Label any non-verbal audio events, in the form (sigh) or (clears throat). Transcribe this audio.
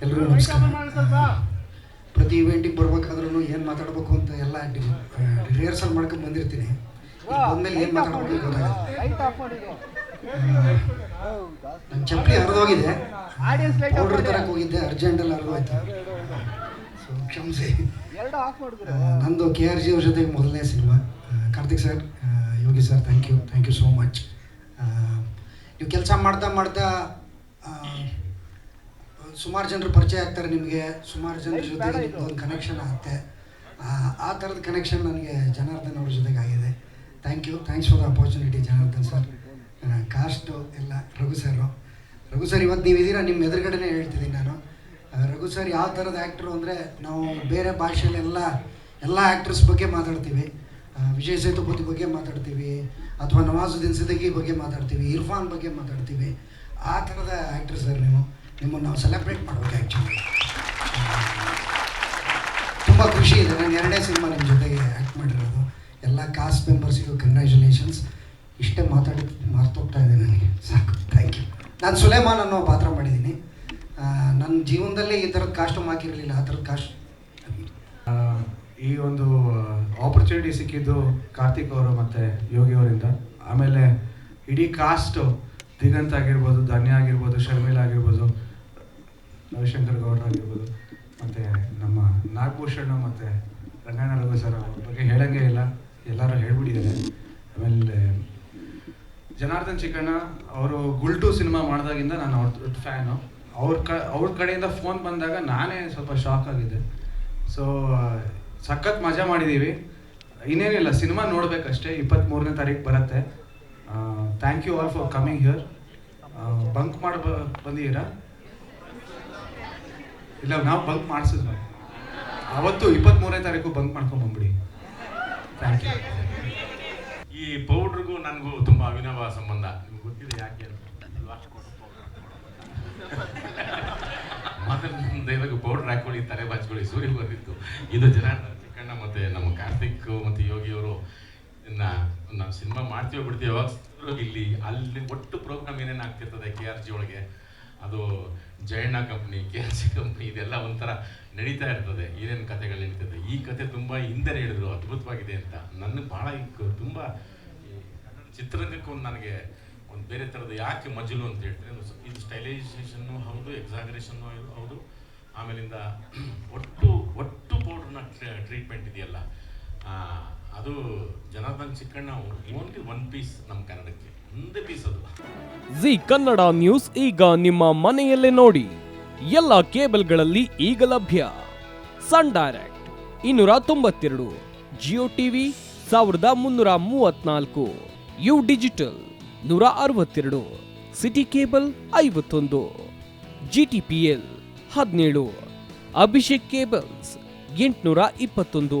ನಮಸ್ಕಾರ. ಪ್ರತಿ ಇವೆಂಟಿಗೆ ಬರ್ಬೇಕಾದ್ರೂ ಏನು ಮಾತಾಡ್ಬೇಕು ಅಂತ ಎಲ್ಲ ರಿಹರ್ಸಲ್ ಮಾಡ್ಕೊಂಡು ಬಂದಿರ್ತೀನಿ. ಬಂದ್ಮೇಲೆ ಏನು ಮಾತಾಡ್ಬೇಕು ನನ್ನ ಚಪ್ಪಲಿ ಹರಿದೋಗಿದೆ. ಪೌಡ್ರ್ ತರಕ್ಕೆ ಹೋಗಿದ್ದೆ ಅರ್ಜೆಂಟಲ್ಲಿ ಹರಿದೋಯ್ತು. ಕ್ಷಮಿಸಿ. ನಂದು ಕೆ ಆರ್ ಜಿ ಅವ್ರ ಜೊತೆಗೆ ಮೊದಲನೇ cinema. Karthik sir Yogi sir thank you thank you so much ನೀವು ಕೆಲಸ ಮಾಡ್ತಾ ಮಾಡ್ತಾ ಸುಮಾರು ಜನರು ಪರಿಚಯ ಆಗ್ತಾರೆ ನಿಮಗೆ ಸುಮಾರು ಜನರ ಜೊತೆ ಒಂದು ಕನೆಕ್ಷನ್ ಆಗುತ್ತೆ. ಆ, ಥರದ ಕನೆಕ್ಷನ್ ನನಗೆ ಜನಾರ್ದನ್ ಅವ್ರ ಜೊತೆಗೆ ಆಗಿದೆ thank you thanks for the opportunity Janardhan sir cast ಎಲ್ಲ ರಘು ಸರು ರಘು ಸರ್ ಇವತ್ತು ನೀವು ಇದ್ದೀರಾ ನಿಮ್ಮ ಎದುರುಗಡೆನೇ ಹೇಳ್ತಿದ್ದೀನಿ ನಾನು. ರಘು ಸರ್ ಯಾವ ಥರದ ಆ್ಯಕ್ಟ್ರು ಅಂದರೆ ನಾವು ಬೇರೆ ಭಾಷೆಯಲ್ಲೆಲ್ಲ ಎಲ್ಲ ಆ್ಯಕ್ಟ್ರಸ್ ಬಗ್ಗೆ ಮಾತಾಡ್ತೀವಿ. ವಿಜಯ್ ಸೇತುಪತಿ ಬಗ್ಗೆ ಮಾತಾಡ್ತೀವಿ ಅಥವಾ ನವಾಜುದ್ದೀನ್ ಸಿದ್ದಗಿ ಬಗ್ಗೆ ಮಾತಾಡ್ತೀವಿ ಇರ್ಫಾನ್ ಬಗ್ಗೆ ಮಾತಾಡ್ತೀವಿ. ಆ ಥರದ ಆ್ಯಕ್ಟ್ರ್ ಸರ್ ನೀವು. ನಿಮ್ಮನ್ನು ನಾವು ಸೆಲೆಬ್ರೇಟ್ ಮಾಡಬೇಕು ಆ್ಯಕ್ಚುಲಿ ತುಂಬ ಖುಷಿ ಇದೆ. ನಾನು ಎರಡನೇ ಸಿನಿಮಾ ನಿಮ್ಮ ಜೊತೆಗೆ ಆ್ಯಕ್ಟ್ ಮಾಡಿರೋದು. ಎಲ್ಲ ಕಾಸ್ಟ್ ಮೆಂಬರ್ಸಿಗೂ ಕಂಗ್ರ್ಯಾಚುಲೇಷನ್ಸ್ ಇಷ್ಟೇ ಮಾತಾಡಿ ಮಾರ್ತೋಗ್ತಾ ಇದೆ ನನಗೆ. ಸಾಕು. ಥ್ಯಾಂಕ್ ಯು ನಾನು ಸುಲೇಮಾನ್ ಅನ್ನೋ ಪಾತ್ರ ಮಾಡಿದ್ದೀನಿ. ನನ್ನ ಜೀವನದಲ್ಲೇ ಈ ಥರದ ಕಾಸ್ಟ್ಯೂಮ್ ಹಾಕಿರಲಿಲ್ಲ. ಆ ಥರದ ಕಾಸ್ಟ್ ಈ ಒಂದು ಆಪರ್ಚುನಿಟಿ ಸಿಕ್ಕಿದ್ದು ಕಾರ್ತಿಕ್ ಅವರು ಮತ್ತು ಯೋಗಿ ಅವರಿಂದ. ಆಮೇಲೆ ಇಡೀ ಕಾಸ್ಟು ದಿಗಂತ್ ಆಗಿರ್ಬೋದು, ಧನ್ಯ ಆಗಿರ್ಬೋದು ಶರ್ಮಿಲಾ ಆಗಿರ್ಬೋದು, ರವಿಶಂಕರ್ ಗೌಡ್ರ ಆಗಿರ್ಬೋದು, ಮತ್ತು ನಮ್ಮ ನಾಗಭೂಷಣ ಮತ್ತು ರಘು ಸರ್ ಅವ್ರ ಬಗ್ಗೆ ಹೇಳೋಂಗೆ ಇಲ್ಲ. ಎಲ್ಲರೂ ಹೇಳ್ಬಿಟ್ಟಿದ್ದಾರೆ. ಆಮೇಲೆ ಜನಾರ್ದನ್ ಚಿಕ್ಕಣ್ಣ ಅವರು ಗುಲ್ಟು ಸಿನಿಮಾ ಮಾಡಿದಾಗಿಂದ ನಾನು ಅವ್ರ ದೊಡ್ಡ ಫ್ಯಾನು. ಅವ್ರ ಕ, ಅವ್ರ ಕಡೆಯಿಂದ ಫೋನ್ ಬಂದಾಗ ನಾನೇ ಸ್ವಲ್ಪ ಶಾಕ್ ಆಗಿದ್ದೆ ಸೊ ಸಖತ್ ಮಜಾ ಮಾಡಿದ್ದೀವಿ ಇನ್ನೇನಿಲ್ಲ, ಸಿನಿಮಾ ನೋಡಬೇಕಷ್ಟೇ. ಇಪ್ಪತ್ತ್ಮೂರನೇ ತಾರೀಕು ಬರುತ್ತೆ. Thank you all for coming here bunk ಮಾಡಿ ಬಂದಿದ್ದೀರಾ? ಇಲ್ಲ, ನಾವು ಬಂಕ್ ಮಾಡಿಸಿದ್ವಿ. ಅವತ್ತು ಇಪ್ಪತ್ತ್ಮೂರನೇ ತಾರೀಕು ಬಂಕ್ ಮಾಡ್ಕೊಂಡು ಬಂದ್ಬಿಡಿ. ಥ್ಯಾಂಕ್ ಯು ಈ ಪೌಡ್ರಿಗೂ ನನಗೂ ತುಂಬ ಅವಿನವ ಸಂಬಂಧ. ನಿಮ್ಗೆ ಗೊತ್ತಿದೆ ಯಾಕೆ ಅಲ್ವಾ ಪೌಡ್ರ್ ಹಾಕೊಳ್ಳಿ ತಲೆ ಬಾಚ್ಕೊಳ್ಳಿ, ಸೂರ್ಯ ಬಂದಿತ್ತು ಇದು ಜನಾರ್ದನ್ ಚಿಕ್ಕಣ್ಣ ಮತ್ತೆ ನಮ್ಮ ಕಾರ್ತಿಕ್ ಮತ್ತು ಯೋಗಿಯವರು ಇನ್ನ ನಾವು ಸಿನಿಮಾ ಮಾಡ್ತೀವೋ ಬಿಡ್ತೀವಿ ಇಲ್ಲಿ, ಅಲ್ಲಿ ಒಟ್ಟು ಪ್ರೋಗ್ರಾಮ್ ಏನೇನು ಆಗ್ತಿರ್ತದೆ ಕೆ ಆರ್ ಜಿ ಒಳಗೆ? ಅದು Jayanna company K R C company ಇದೆಲ್ಲ ಒಂಥರ ನಡೀತಾ ಇರ್ತದೆ. ಏನೇನು ಕಥೆಗಳು ನಡೀತದೆ? ಈ ಕತೆ ತುಂಬ ಹಿಂದೆ ಹೇಳಿದ್ರು, ಅದ್ಭುತವಾಗಿದೆ ಅಂತ. ನನಗೆ ಭಾಳ ತುಂಬ ಚಿತ್ರರಂಗಕ್ಕೆ ಒಂದು ನನಗೆ ಒಂದು ಬೇರೆ ಥರದ ಯಾಕೆ ಮಜಲು ಅಂತ ಹೇಳ್ತೀನಿ ಇದು ಸ್ಟೈಲೈಸೇಷನ್ನು ಹೌದು ಎಕ್ಸಾಗರೇಷನ್ನು ಹೌದು. ಆಮೇಲಿಂದ (clears throat) ಒಟ್ಟು ಒಟ್ಟು ಪೌಡ್ರನ್ನ ಟ್ರೀಟ್ಮೆಂಟ್ ಇದೆಯಲ್ಲ. ಅದು Janardhan Chikkanna only one piece ನಮ್ಮ ಕನ್ನಡಕ್ಕೆ. ಒಂದೇ ಪೀಸ್ ಅದು. ಜಿ ಕನ್ನಡ ನ್ಯೂಸ್ ಈಗ ನಿಮ್ಮ ಮನೆಯಲ್ಲೇ ನೋಡಿ. ಎಲ್ಲ ಕೇಬಲ್ಗಳಲ್ಲಿ ಈಗ ಲಭ್ಯ. ಸನ್ ಡೈರೆಕ್ಟ್ ಇನ್ನೂರ ತೊಂಬತ್ತೆರಡು ಜಿಯೋ ಟಿವಿ ಸಾವಿರದ ಮುನ್ನೂರ ಮೂವತ್ನಾಲ್ಕು ಯು ಡಿಜಿಟಲ್ ನೂರ ಅರವತ್ತೆರಡು ಸಿಟಿ ಕೇಬಲ್ ಐವತ್ತೊಂದು ಜಿ ಟಿ ಪಿ ಎಲ್ ಹದಿನೇಳು ಅಭಿಷೇಕ್ ಕೇಬಲ್ಸ್ ಎಂಟುನೂರ ಇಪ್ಪತ್ತೊಂದು.